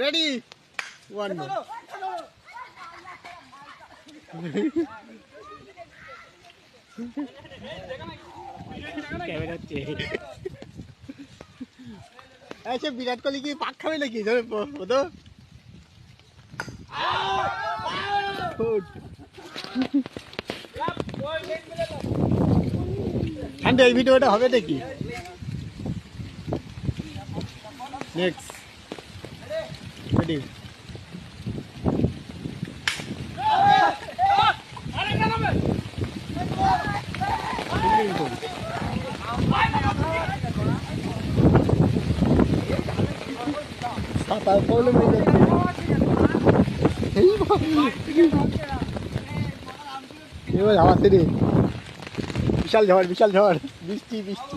Ready one আচ্ছা বিরাট কোহলি কি পাক খাবে নাকি তো ঠান্ডা এই ভিডিওটা হবে নাকি নেক্সট dele. Tá falando এবার হাওয়াতে রে বিশাল ঝড় বিশাল ঝড় বৃষ্টি বৃষ্টি